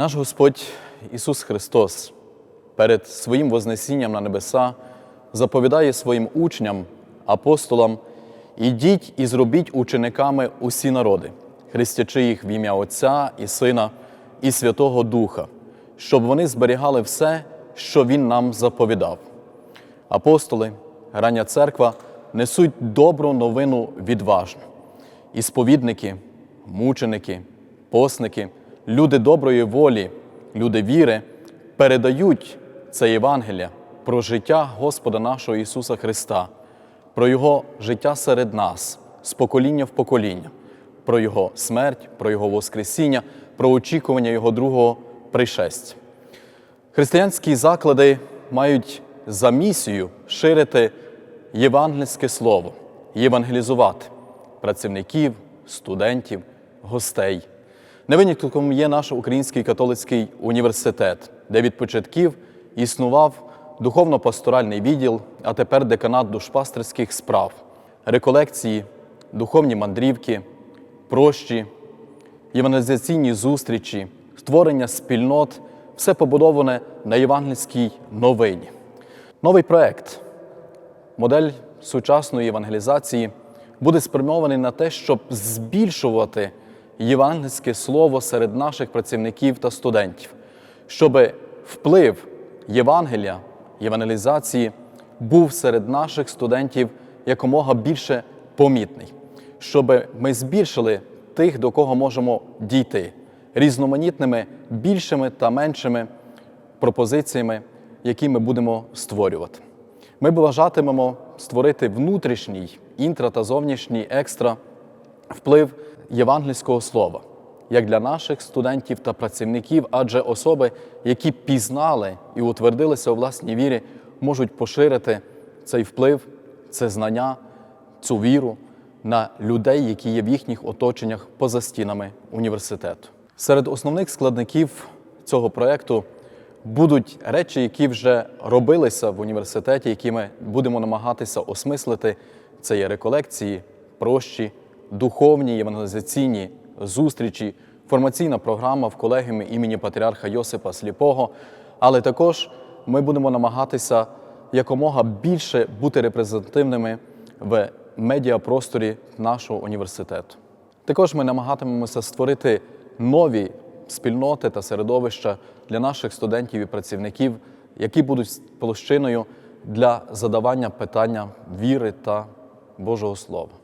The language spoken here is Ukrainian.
Наш Господь Ісус Христос перед своїм Вознесінням на небеса заповідає своїм учням, апостолам: ідіть і зробіть учениками усі народи, хрестячи їх в ім'я Отця і Сина і Святого Духа, щоб вони зберігали все, що Він нам заповідав. Апостоли, рання церква несуть добру новину відважно. І сповідники, мученики, посники, люди доброї волі, люди віри передають це Євангелія про життя Господа нашого Ісуса Христа, про Його життя серед нас, з покоління в покоління, про Його смерть, про Його Воскресіння, про очікування Його другого пришестя. Християнські заклади мають за місію ширити євангельське слово, євангелізувати працівників, студентів, гостей. Не винятком є наш Український католицький університет, де від початків існував духовно-пасторальний відділ, а тепер деканат душпастерських справ, реколекції, духовні мандрівки, прощі, євангелізаційні зустрічі, створення спільнот все побудоване на євангельській новині. Новий проект, модель сучасної евангелізації, буде спрямований на те, щоб збільшувати євангельське слово серед наших працівників та студентів, щоб вплив Євангелія, євангелізації був серед наших студентів якомога більше помітний, щоб ми збільшили тих, до кого можемо дійти різноманітними більшими та меншими пропозиціями, які ми будемо створювати. Ми бажатимемо створити внутрішній інтра та зовнішній екстра вплив євангельського слова, як для наших студентів та працівників, адже особи, які пізнали і утвердилися у власній вірі, можуть поширити цей вплив, це знання, цю віру на людей, які є в їхніх оточеннях поза стінами університету. Серед основних складників цього проєкту будуть речі, які вже робилися в університеті, які ми будемо намагатися осмислити. Це є реколекції, прощі, духовні євангелізаційні зустрічі, формаційна програма в колегіумі імені патріарха Йосипа Сліпого. Але також ми будемо намагатися якомога більше бути репрезентативними в медіапросторі нашого університету. Також ми намагатимемося створити нові спільноти та середовища для наших студентів і працівників, які будуть площиною для задавання питання віри та Божого Слова.